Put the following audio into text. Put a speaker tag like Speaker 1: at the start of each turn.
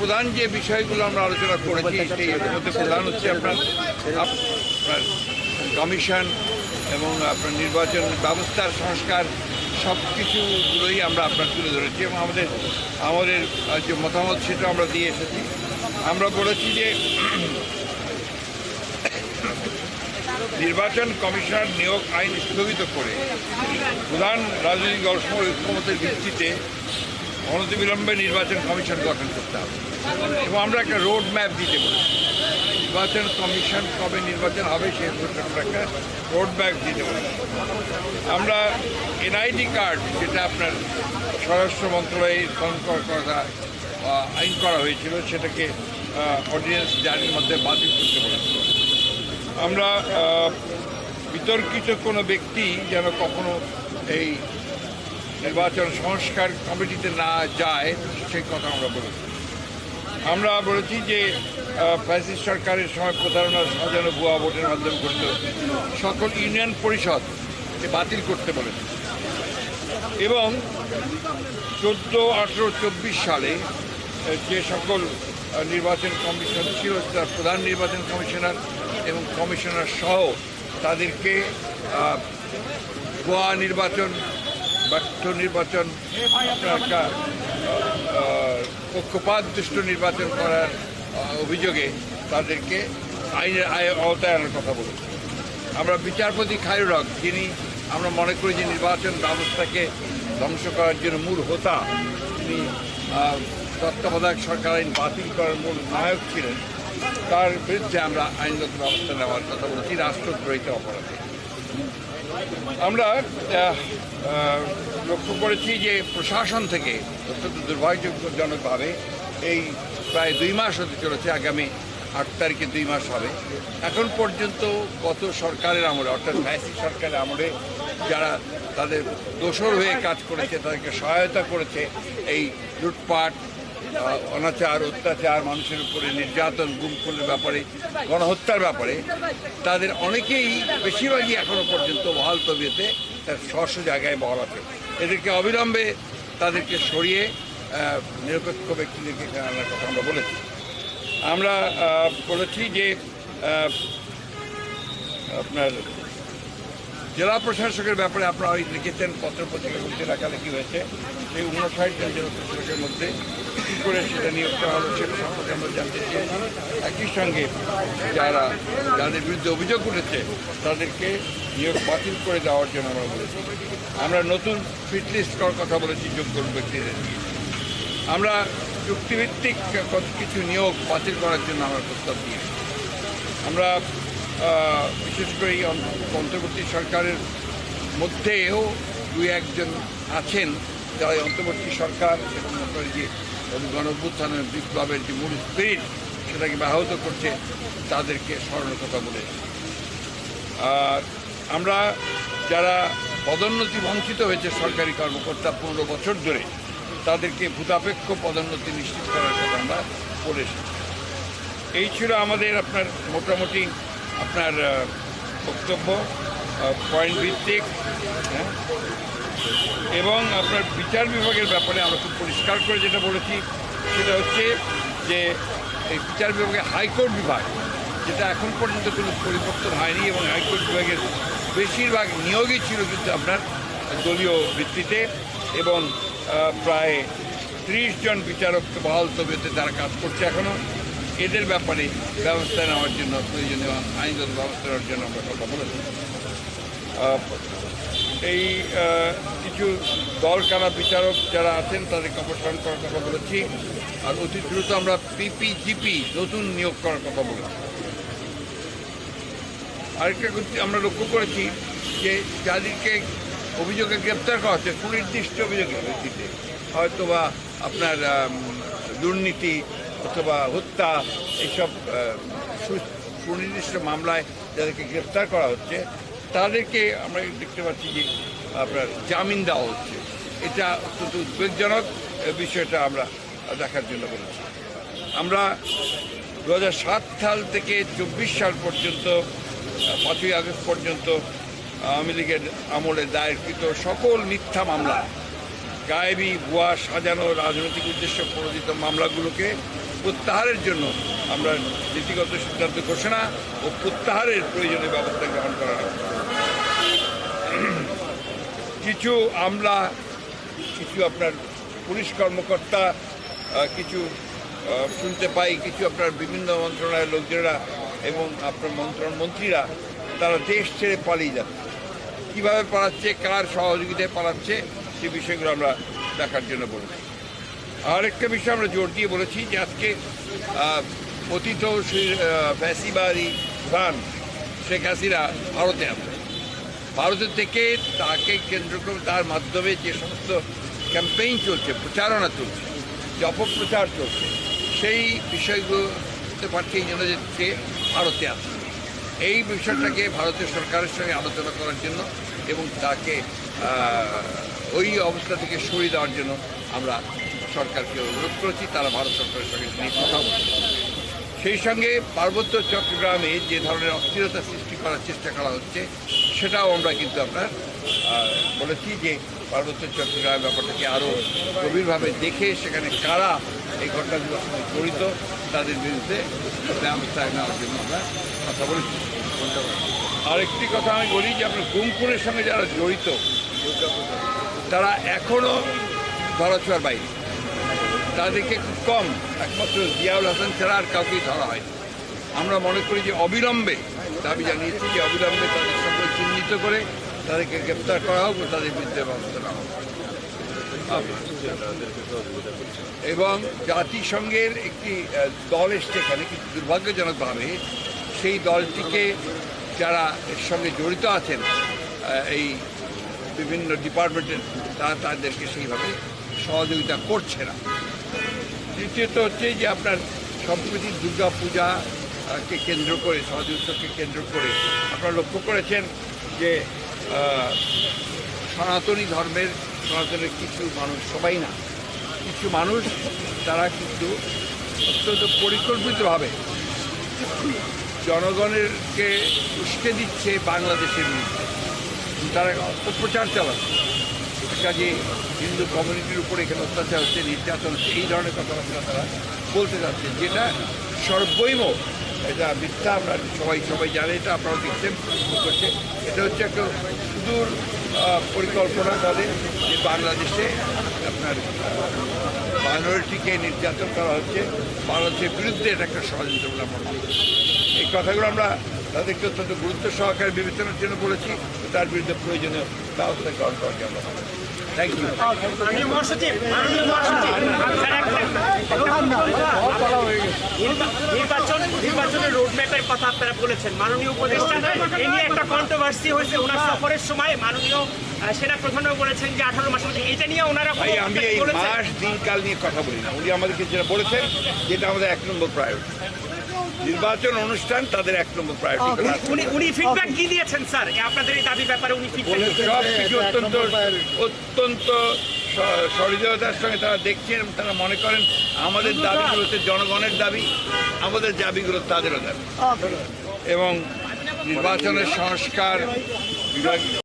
Speaker 1: প্রধান যে বিষয়গুলো আমরা আলোচনা করেছি, সেই মধ্যে প্রধান হচ্ছে আপনার আপনার কমিশন এবং আপনার নির্বাচন ব্যবস্থার সংস্কার সব কিছুগুলোই আমরা আপনার তুলে ধরেছি এবং আমাদের আমাদের যে মতামত সেটা আমরা দিয়ে এসেছি। আমরা বলেছি যে নির্বাচন কমিশনার নিয়োগ আইন স্থগিত করে প্রধান রাজনৈতিক দলসমূহ ঐক্যমতের ভিত্তিতে অনতিবিলম্বে নির্বাচন কমিশন গঠন করতে হবে। এবং আমরা একটা রোড ম্যাপ দিতে বলি নির্বাচন কমিশন কবে নির্বাচন হবে সেই প্রশ্নটা একটা রোড ম্যাপ দিতে পারি আমরা এনআইডি কার্ড যেটা আপনার স্বরাষ্ট্র মন্ত্রণালয়ে সংকর করা আইন করা হয়েছিল, সেটাকে অর্ডিন্যান্স জারির মধ্যে বাতিল করতে বলেছিল আমরা বিতর্কিত কোনো ব্যক্তি যেন কখনো এই নির্বাচন সংস্কার কমিটিতে না যায়, সেই কথা আমরা বলেছি। আমরা বলেছি যে ফ্যাসিস্ট সরকারের সময় প্রতারণা সাজানো ভুয়া ভোটের মাধ্যমে ঘটিত। সকল ইউনিয়ন পরিষদ বাতিল করতে বলেছি। এবং চোদ্দ, আঠেরো, চব্বিশ সালে যে সকল নির্বাচন কমিশন ছিল, তার প্রধান নির্বাচন কমিশনার এবং কমিশনার সহ তাদেরকে ভুয়া নির্বাচন ব্যর্থ নির্বাচন একটা পক্ষপাত দুষ্ট নির্বাচন করার অভিযোগে তাদেরকে আইনের আয়- আওতায় আনার কথা বলেছি। আমরা বিচারপতি খায়রুল হক, যিনি আমরা মনে করি যে নির্বাচন ব্যবস্থাকে ধ্বংস করার জন্য মূল হোতা, তিনি তত্ত্বাবধায়ক সরকার আইন বাতিল করার মূল নায়ক ছিলেন। তার বিরুদ্ধে আমরা আইনগত ব্যবস্থা নেওয়ার কথা বলেছি, রাষ্ট্রদ্রোহিত অপরাধে। আমরা লক্ষ্য করেছি যে প্রশাসন থেকে অত্যন্ত দুর্ভাগ্যজনকভাবে এই প্রায় দুই মাস হতে চলেছে, আগামী আট তারিখে দুই মাস হবে। এখন পর্যন্ত গত সরকারের আমলে, অর্থাৎ ফ্যাসি সরকারের আমলে যারা তাদের দোষর হয়ে কাজ করেছে, তাদেরকে সহায়তা করেছে এই লুটপাট অনাচার, অত্যাচার, মানুষের উপরে নির্যাতন গুম খুনের ব্যাপারে, গণহত্যার ব্যাপারে, তাদের অনেকেই বেশিরভাগই এখনও পর্যন্ত বহাল তবিয়েতে তার স্বস্ব জায়গায় বহাল আছে। এদেরকে অবিলম্বে তাদেরকে সরিয়ে নিরপেক্ষ ব্যক্তিদেরকে আনার কথা আমরা বলেছি। আমরা বলেছি যে আপনার জেলা প্রশাসকের ব্যাপারে আপনারা ওই লিখেছেন পত্র পত্রিকাগুলিতে লেখালেখি হয়েছে? সেই উনষাট জন জেলা প্রশাসকের মধ্যে কী করে সেটা নিয়োগ করা হলো সেটা সম্পর্কে আমরা জানতে চেয়েছি একই সঙ্গে যারা যাদের বিরুদ্ধে অভিযোগ উঠেছে, তাদেরকে নিয়োগ বাতিল করে দেওয়ার জন্য আমরা বলেছি। আমরা নতুন ফিটলিস্ট করার কথা বলেছি যোগ্য ব্যক্তিদের। আমরা চুক্তিভিত্তিক কত কিছু নিয়োগ বাতিল করার জন্য আমরা প্রস্তাব দিয়েছি। আমরা বিশেষ করে এই অন্তর্বর্তী সরকারের মধ্যেও দুই একজন আছেন। যারা অন্তর্বর্তী সরকার এবং আপনার যে গণভ্যুত্থানের বিপ্লবের যে মূল স্পিরিট সেটাকে ব্যাহত করছে, তাদেরকে স্মরণের কথা বলে। আর আমরা যারা পদোন্নতি বঞ্চিত হয়েছে সরকারি কর্মকর্তা পনেরো বছর ধরে, তাদেরকে ভূতাপেক্ষ পদোন্নতি নিশ্চিত করার কথা আমরা বলে এই ছিল আমাদের আপনার মোটামুটি আপনার বক্তব্য পয়েন্ট ভিত্তিক হ্যাঁ। এবং আপনার বিচার বিভাগের ব্যাপারে আমরা খুব পরিষ্কার করে যেটা বলেছি, সেটা হচ্ছে যে এই বিচার বিভাগে হাইকোর্ট বিভাগ, যেটা এখন পর্যন্ত কোনো পরিবর্তন হয়নি এবং হাইকোর্ট বিভাগের বেশিরভাগ নিয়োগই ছিল কিন্তু আপনার দলীয় ভিত্তিতে এবং প্রায় ত্রিশ জন বিচারক বহাল তবিয়তে তারা কাজ করছে এখনও এদের ব্যাপারে ব্যবস্থা নেওয়ার জন্য প্রয়োজনীয় আইনগত ব্যবস্থা নেওয়ার জন্য আমরা কথা বলেছি। এই কিছু দল কারা বিচারক যারা আছেন তাদেরকে অপসারণ করার কথা বলেছি। আর অতি দ্রুত আমরা পিপিজিপি নতুন নিয়োগ করার কথা বলেছি। আরেকটা আমরা লক্ষ্য করেছি যে যাদেরকে অভিযোগে গ্রেপ্তার করা হচ্ছে, সুনির্দিষ্ট অভিযোগের ভিত্তিতে হয়তো বা আপনার দুর্নীতি অথবা হত্যা এইসব সুনির্দিষ্ট মামলায় যাদেরকে গ্রেপ্তার করা হচ্ছে, তাদেরকে আমরা দেখতে পাচ্ছি যে আপনার জামিন দেওয়া হচ্ছে। এটা অত্যন্ত উদ্বেগজনক বিষয়টা আমরা দেখার জন্য বলেছি। আমরা দু সাল থেকে চব্বিশ সাল পর্যন্ত, পাঁচই আগস্ট পর্যন্ত আওয়ামী লীগের আমলে দায়েরকৃত সকল মিথ্যা মামলা, গায়েবী ভুয়া সাজানো রাজনৈতিক উদ্দেশ্য প্রণোদিত মামলাগুলোকে প্রত্যাহারের জন্য আমরা নীতিগত সিদ্ধান্ত ঘোষণা ও প্রত্যাহারের প্রয়োজনীয় ব্যবস্থা গ্রহণ করা কিছু আমলা, কিছু আপনার পুলিশ কর্মকর্তা কিছু শুনতে পাই, কিছু আপনার বিভিন্ন মন্ত্রণালয়ের লোকজনেরা এবং আপনার মন্ত্রণ মন্ত্রীরা, তারা দেশ ছেড়ে পালিয়ে যাচ্ছে। কীভাবে পালাচ্ছে, কার সহযোগিতায় পালাচ্ছে, সে বিষয়গুলো আমরা দেখার জন্য বলেছি। আরেকটা বিষয় আমরা জোর দিয়ে বলেছি যে আজকে পতিত আহ, খান শেখ হাসিনা ভারতে আছে ভারতের থেকে তাকে কেন্দ্র করে তার মাধ্যমে যে সমস্ত ক্যাম্পেইন চলছে প্রচারণা চলছে যে অপপ্রচার চলছে সেই বিষয়গুলো বুঝতে পারছে এই জন্য যে ভারতে আছে এই বিষয়টাকে ভারতের সরকারের সঙ্গে আলোচনা করার জন্য এবং তাকে ওই অবস্থা থেকে সরিয়ে দেওয়ার জন্য আমরা সরকারকে অনুরোধ করেছি, তারা ভারত সরকারের সঙ্গে কথা সেই সঙ্গে পার্বত্য চট্টগ্রামে যে ধরনের অস্থিরতা সৃষ্টি করার চেষ্টা করা হচ্ছে, সেটাও আমরা কিন্তু আপনার বলেছি যে পার্বত্য চট্টগ্রাম ব্যাপারটাকে আরও গভীরভাবে দেখে সেখানে কারা এই ঘটনাগুলোর সঙ্গে জড়িত, তাদের বিরুদ্ধে ব্যবস্থা নেওয়ার জন্য আমরা কথা বলেছি। আরেকটি কথা আমি বলি যে আপনার গুমপুরের সঙ্গে যারা জড়িত তারা এখনও ধরাছোঁয়ার বাইরে। তাদেরকে খুব কম, একমাত্র জিয়াউল হাসান ছাড়া আর কাউকেই ধরা হয়নি। আমরা মনে করি যে অবিলম্বে দাবি জানিয়েছি যে অবিলম্বে তাদের সঙ্গে চিহ্নিত করে তাদেরকে গ্রেপ্তার করা হোক তাদের বিরুদ্ধে ব্যবস্থা নেওয়া এবং জাতিসংঘের একটি দল এসছে এখানে, কিন্তু দুর্ভাগ্যজনকভাবে সেই দলটিকে যারা এর সঙ্গে জড়িত আছেন এই বিভিন্ন ডিপার্টমেন্টের তারা তাদেরকে সেইভাবে সহযোগিতা করছে না। দ্বিতীয়ত হচ্ছে যে আপনার সম্প্রতি দুর্গা পূজা আহ, কে কেন্দ্র করে সহযোগিতাকে কেন্দ্র করে আপনারা লক্ষ্য করেছেন যে সনাতনী ধর্মের সনাতনের কিছু মানুষ সবাই না কিছু মানুষ তারা কিন্তু অত্যন্ত পরিকল্পিতভাবে জনগণেরকে উস্কে দিচ্ছে বাংলাদেশের বিরুদ্ধে। তারা অপপ্রচার চালাচ্ছে কাজে হিন্দু কমিউনিটির উপরে এখানে অত্যাচার হচ্ছে, নির্যাতন হচ্ছে এই ধরনের কথাবার্তা তারা বলতে যাচ্ছে, যেটা সর্বৈব এটা মিথ্যা, আমরা সবাই সবাই জানে, এটা আপনারা দেখছেন করছে এটা হচ্ছে একটা সুদূর পরিকল্পনা তাদের যে বাংলাদেশে আপনার মাইনরিটিকে নির্যাতন করা হচ্ছে, বাংলাদেশের বিরুদ্ধে এটা একটা ষড়যন্ত্র বলে আমরা। এই কথাগুলো আমরা তাদেরকে অত্যন্ত গুরুত্ব সহকারে বিবেচনার জন্য বলেছি। তার বিরুদ্ধে প্রয়োজনীয় ব্যবস্থা গ্রহণ করার থ্যাংক ইউ
Speaker 2: নির্বাচন নির্বাচনের রোডম্যাপের কথা আপনারা বলেছেন। মাননীয় উপদেষ্টা এ নিয়ে একটা কন্ট্রোভার্সি হয়েছে ওনার সফরের সময়। মাননীয় সেনা প্রধানও বলেছেন যে আঠারো এটা নিয়ে ওনারা
Speaker 1: ভাই আমি এই মাস দিনকাল নিয়ে কথা বলি না। উনি আমাদেরকে যেটা বলেছেন যেটা আমাদের এক নম্বর প্রায়োরিটি নির্বাচন অনুষ্ঠান তাদের এক নম্বর প্রায়োরিটি
Speaker 2: উনি উনি ফিডব্যাক কি দিয়েছেন স্যার? আপনাদের এই দাবি ব্যাপারে উনি ফিডব্যাক
Speaker 1: সব কিছু অত্যন্ত অত্যন্ত সহৃদয়তার সঙ্গে তারা দেখছেন তারা মনে করেন আমাদের দাবিগুলো হচ্ছে জনগণের দাবি আমাদের দাবিগুলো তাদেরও দাবি। এবং নির্বাচনের সংস্কার বিভাগ